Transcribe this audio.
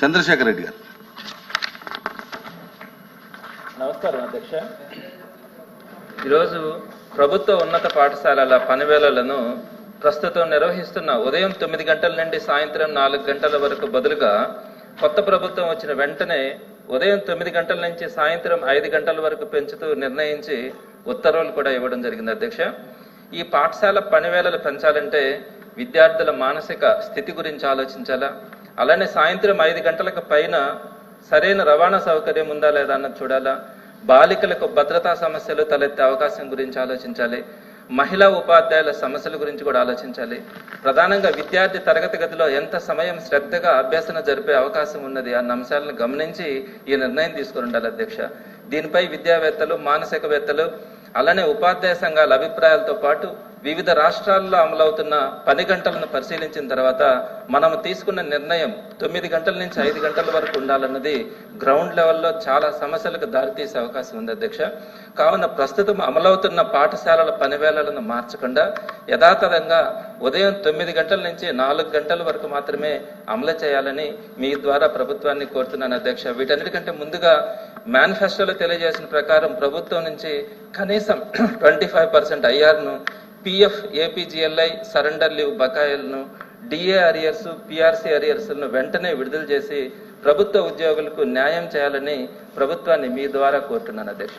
చంద్రశేఖర్ రెడ్డి గారు. నమస్కారం అధ్యక్ష. ఈరోజు ప్రభుత్వ ఉన్నత పాఠశాలల పనివేళలను ప్రస్తుతం నిర్వహిస్తున్న ఉదయం తొమ్మిది గంటల నుండి సాయంత్రం నాలుగు గంటల వరకు బదులుగా కొత్త ప్రభుత్వం వచ్చిన వెంటనే ఉదయం తొమ్మిది గంటల నుంచి సాయంత్రం ఐదు గంటల వరకు పెంచుతూ నిర్ణయించి ఉత్తర్వులు కూడా ఇవ్వడం జరిగింది అధ్యక్ష. ఈ పాఠశాల పనివేళలు పెంచాలంటే విద్యార్థుల మానసిక స్థితి గురించి ఆలోచించాలా? అలానే సాయంత్రం ఐదు గంటలకు పైన సరైన రవాణా సౌకర్యం ఉందా లేదా అన్నది చూడాలా? బాలికలకు భద్రతా సమస్యలు తలెత్తే అవకాశం గురించి ఆలోచించాలి. మహిళా ఉపాధ్యాయుల సమస్యల గురించి కూడా ఆలోచించాలి. ప్రధానంగా విద్యార్థి తరగతి గదిలో ఎంత సమయం శ్రద్ధగా అభ్యసన జరిపే అవకాశం ఉన్నది అన్న అంశాలను గమనించి ఈ నిర్ణయం తీసుకుని ఉండాలి అధ్యక్ష. దీనిపై విద్యావేత్తలు మానసికవేత్తలు అలానే ఉపాధ్యాయ సంఘాల అభిప్రాయాలతో పాటు వివిధ రాష్ట్రాల్లో అమలవుతున్న పని గంటలను పరిశీలించిన తర్వాత మనం తీసుకున్న నిర్ణయం తొమ్మిది గంటల నుంచి ఐదు గంటల వరకు ఉండాలన్నది గ్రౌండ్ లెవెల్లో చాలా సమస్యలకు దారితీసే అవకాశం ఉంది అధ్యక్ష. కావున ప్రస్తుతం అమలవుతున్న పాఠశాలల పనివేళలను మార్చకుండా యథాతథంగా ఉదయం తొమ్మిది గంటల నుంచి నాలుగు గంటల వరకు మాత్రమే అమలు చేయాలని మీ ద్వారా ప్రభుత్వాన్ని కోరుతున్నాను అధ్యక్ష. వీటన్నిటికంటే ముందుగా మేనిఫెస్టోలో తెలియజేసిన ప్రకారం ప్రభుత్వం నుంచి కనీసం ట్వంటీ ఫైవ్ పర్సెంట్ ఐఆర్ను పిఎఫ్ ఏపీజీఎల్ఐ సరెండర్ లీవ్ బకాయిలను డిఏ అరియర్స్ పిఆర్సీ అరియర్స్ను వెంటనే విడుదల చేసి ప్రభుత్వ ఉద్యోగులకు న్యాయం చేయాలని ప్రభుత్వాన్ని మీ ద్వారా కోరుతున్నాను అధ్యక్ష.